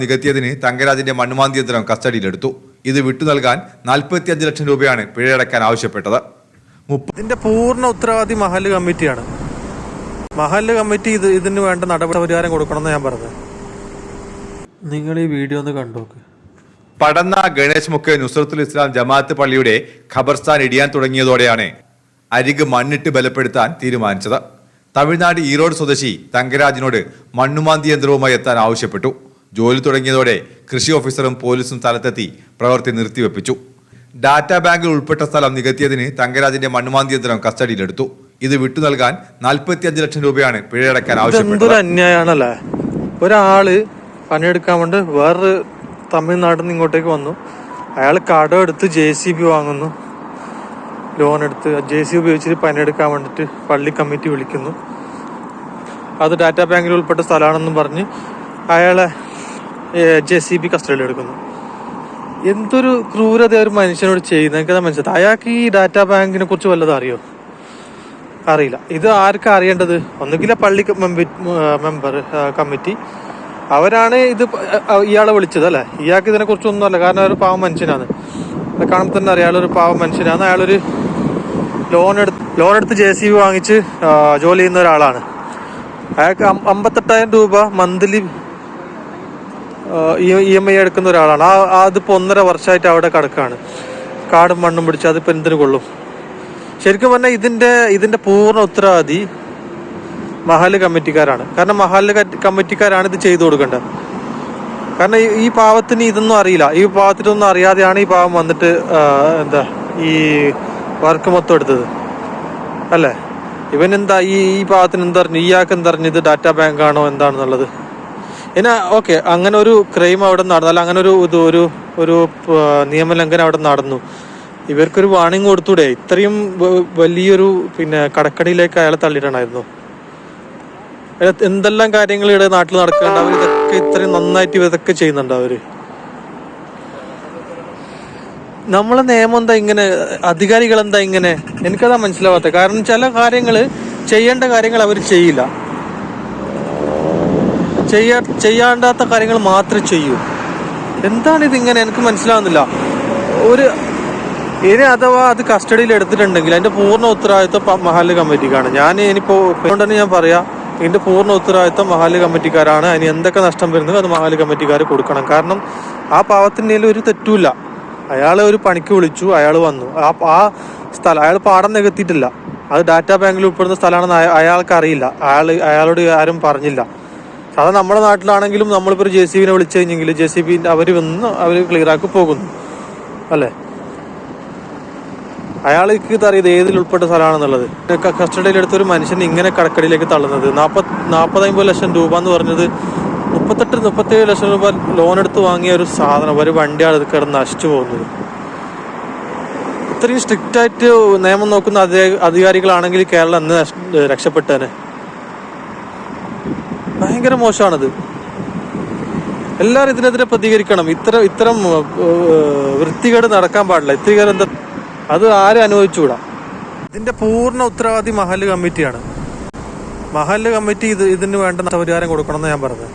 നികത്തിയതിന് തങ്കരാജിന്റെ മണ്ണുമാന്തി യന്ത്രം കസ്റ്റഡിയിലെടുത്തു. ഇത് വിട്ടു നൽകാൻ നാൽപ്പത്തിയഞ്ച് ലക്ഷം രൂപയാണ് പിഴയടക്കാൻ ആവശ്യപ്പെട്ടത്. ഇതിന്റെ പൂർണ ഉത്തരവാദി മഹൽ കമ്മിറ്റിയാണ്. മഹൽ കമ്മിറ്റി ഇത് ഇതിന് വേണ്ട നടപടി പരിഹാരം കൊടുക്കണമെന്ന് ഞാൻ പറഞ്ഞത്. നിങ്ങൾ ഈ വീഡിയോ ഒന്ന് കണ്ടോക്ക് പടന്ന ഗണേശ് മുഖ് നുസ്രത്തുൽ ഇസ്ലാം ജമാഅത്ത് പള്ളിയുടെ ഖബർസ്ഥാൻ ഇടിയാൻ തുടങ്ങിയതോടെയാണ് അരിക് മണ്ണിട്ട് ബലപ്പെടുത്താൻ തീരുമാനിച്ചത്. തമിഴ്നാട് ഈറോഡ് സ്വദേശി തങ്കരാജിനോട് മണ്ണുമാന്തി യന്ത്രവുമായി എത്താൻ ആവശ്യപ്പെട്ടു. ജോലി തുടങ്ങിയതോടെ കൃഷി ഓഫീസറും പോലീസും സ്ഥലത്തെത്തി പ്രവൃത്തി നിർത്തിവെപ്പിച്ചു. ഡാറ്റാ ബാങ്കിൽ ഉൾപ്പെട്ട സ്ഥലം നികത്തിയതിന് തങ്കരാജിന്റെ മണ്ണുമാന്തി യന്ത്രം കസ്റ്റഡിയിലെടുത്തു. ഇത് വിട്ടു നൽകാൻ നാൽപ്പത്തിയഞ്ച് ലക്ഷം രൂപയാണ് പിഴയടക്കാൻ ആവശ്യപ്പെട്ടത്. അന്യായാണല്ലേ? ഒരാൾ പണിയെടുക്കാൻ വേണ്ടി വേറൊരു തമിഴ്നാട്ടിൽ നിന്ന് ഇങ്ങോട്ടേക്ക് വന്നു. അയാൾ കടം എടുത്ത് ജെ സി ബി വാങ്ങുന്നു. ലോൺ എടുത്ത് ജെ സി ഉപയോഗിച്ചിട്ട് പണിയെടുക്കാൻ വേണ്ടിട്ട് പള്ളി കമ്മിറ്റി വിളിക്കുന്നു. അത് ഡാറ്റാ ബാങ്കിൽ ഉൾപ്പെട്ട സ്ഥലമാണെന്നും പറഞ്ഞ് അയാളെ ജെ സി ബി കസ്റ്റഡിയിൽ എടുക്കുന്നു. എന്തൊരു ക്രൂരത ഒരു മനുഷ്യനോട് ചെയ്യുന്നത്? എനിക്കത് മനസ്സിലായി അയാൾക്ക് ഈ ഡാറ്റാ ബാങ്കിനെ കുറിച്ച് വല്ലതും അറിയോ? അറിയില്ല. ഇത് ആർക്കാ അറിയേണ്ടത്? ഒന്നുകിൽ പള്ളി മെമ്പർ കമ്മിറ്റി. അവരാണ് ഇത് ഇയാളെ വിളിച്ചത് അല്ലേ? ഇയാൾക്ക് ഇതിനെ കുറിച്ചൊന്നും അല്ല കാരണം ഒരു പാവം മനുഷ്യനാണ്. കാണുമ്പോൾ തന്നെ അറിയാം അയാളൊരു പാവം മനുഷ്യനാണ്. അയാളൊരു ലോൺ എടുത്ത് ലോൺ എടുത്ത് ജെ സി ബി വാങ്ങിച്ച് ജോലി ചെയ്യുന്ന ഒരാളാണ്. അയാൾക്ക് അമ്പത്തെട്ടായിരം രൂപ മന്ത്ലി ഇ എം ഐ എടുക്കുന്ന ഒരാളാണ്. ആ അതിപ്പോൾ അതിപ്പോ ഒന്നര വർഷമായിട്ട് അവിടെ കിടക്കുകയാണ് കാടും മണ്ണും പിടിച്ച് അതിപ്പോൾ എന്തിനു കൊള്ളും. ശരിക്കും പറഞ്ഞാൽ ഇതിന്റെ ഇതിന്റെ പൂർണ ഉത്തരവാദി മഹൽ കമ്മിറ്റിക്കാരാണ്. കാരണം മഹൽ കമ്മിറ്റിക്കാരാണ് ഇത് ചെയ്തു കൊടുക്കേണ്ടത്. കാരണം ഈ- ഈ പാവത്തിന് ഇതൊന്നും അറിയില്ല. ഈ പാവത്തിനൊന്നും അറിയാതെയാണ് ഈ പാവം വന്നിട്ട് എന്താ ഈ വർക്ക് മൊത്തം എടുത്തത്. അല്ലേ? ഇവൻ എന്താ ഈ ഈ പാവത്തിന് എന്തറിഞ്ഞു? ഇയാൾക്ക് എന്തറിഞ്ഞു ഇത് ഡാറ്റാ ബാങ്ക് ആണോ എന്താണെന്നുള്ളത്? പിന്നെ ഓക്കെ അങ്ങനെ ഒരു ക്രൈം അവിടെ നടന്നു. അല്ല അങ്ങനെ ഒരു ഇത് ഒരു ഒരു നിയമലംഘനം അവിടെ നടന്നു. ഇവർക്കൊരു വാണിംഗ് കൊടുത്തൂടെ? ഇത്രയും വലിയൊരു പിന്നെ കടക്കടിയിലേക്ക് അയാളെ തള്ളിയിടണമായിരുന്നു. എന്തെല്ലാം കാര്യങ്ങൾ ഇവിടെ നാട്ടിൽ നടക്കുന്നുണ്ട്? അവർ ഇതൊക്കെ ഇത്രയും നന്നായിട്ട് ഇതൊക്കെ ചെയ്യുന്നുണ്ട് അവർ? നമ്മളെ നിയമം എന്താ ഇങ്ങനെ? അധികാരികൾ എന്താ ഇങ്ങനെ? എനിക്കതാ മനസ്സിലാവാത്ത കാരണം ചില കാര്യങ്ങൾ ചെയ്യേണ്ട കാര്യങ്ങൾ അവർ ചെയ്യില്ല. ചെയ്യാ ചെയ്യാണ്ടാത്ത കാര്യങ്ങൾ മാത്രമേ ചെയ്യൂ. എന്താണ് ഇതിങ്ങനെ എനിക്ക് മനസ്സിലാവുന്നില്ല. ഒരു ഇനി അഥവാ അത് കസ്റ്റഡിയിൽ എടുത്തിട്ടുണ്ടെങ്കിൽ അതിന്റെ പൂർണ ഉത്തരവാദിത്വം മഹല്ല് കമ്മിറ്റിക്കാണ്. ഞാൻ ഇനിയിപ്പോൾ അതുകൊണ്ട് ഞാൻ പറയാം ഇതിന്റെ പൂർണ ഉത്തരവാദിത്വം മഹല്ല് കമ്മിറ്റിക്കാരാണ്. അതിന് എന്തൊക്കെ നഷ്ടം വരുന്നത് അത് മഹല്ല് കമ്മിറ്റിക്കാർ കൊടുക്കണം. കാരണം ആ പാവത്തിന്റെ ഒരു തെറ്റുമില്ല. അയാൾ ഒരു പണിക്ക് വിളിച്ചു അയാൾ വന്നു. ആ ആ സ്ഥലം അയാൾ പാടം നികത്തിയിട്ടില്ല. അത് ഡാറ്റാ ബാങ്കിൽ ഉൾപ്പെടുന്ന സ്ഥലമാണെന്ന് അയാൾക്ക് അറിയില്ല അയാൾ അയാളോട് ആരും പറഞ്ഞില്ല. സാധാരണ നമ്മുടെ നാട്ടിലാണെങ്കിലും നമ്മളിപ്പോൾ ഒരു ജെ സി ബിനെ വിളിച്ചു കഴിഞ്ഞെങ്കിൽ ജെ സി ബി അവർ വന്ന് അവർ ക്ലിയറാക്കി പോകുന്നു. അല്ലേ? അയാൾക്ക് അറിയത് ഏതിൽ ഉൾപ്പെട്ട സ്ഥലമാണെന്നുള്ളത്. കസ്റ്റഡിയിൽ എടുത്ത ഒരു മനുഷ്യൻ ഇങ്ങനെ കടക്കടിയിലേക്ക് തള്ളുന്നത്. നാൽപ്പത് നാൽപ്പത് അമ്പത് ലക്ഷം രൂപ എന്ന് പറഞ്ഞത് മുപ്പത്തെട്ട് മുപ്പത്തേഴ് ലക്ഷം രൂപ ലോൺ എടുത്ത് വാങ്ങിയ ഒരു സാധനം. ഒരു വണ്ടിയാണ് ഇത് കിടന്ന് നശിച്ചു പോകുന്നത്. ഇത്രയും സ്ട്രിക്റ്റായിട്ട് നിയമം നോക്കുന്ന അധികാരികളാണെങ്കിൽ കേരളം നഷ്- രക്ഷപ്പെട്ടേനെ. ഭയങ്കര മോശമാണത്. എല്ലാവരും ഇതിനെതിരെ പ്രതികരിക്കണം. ഇത്ര ഇത്തരം വൃത്തികേട് നടക്കാൻ പാടില്ല. ഇത്തിരി എന്താ അത് ആരും അനുഭവിച്ചുകൂടാ ഇതിന്റെ പൂർണ ഉത്തരവാദി മഹൽ കമ്മിറ്റിയാണ്. മഹൽ കമ്മിറ്റി ഇത് ഇതിന് വേണ്ട നഷ്ടപരിഹാരം കൊടുക്കണമെന്ന് ഞാൻ പറഞ്ഞത്.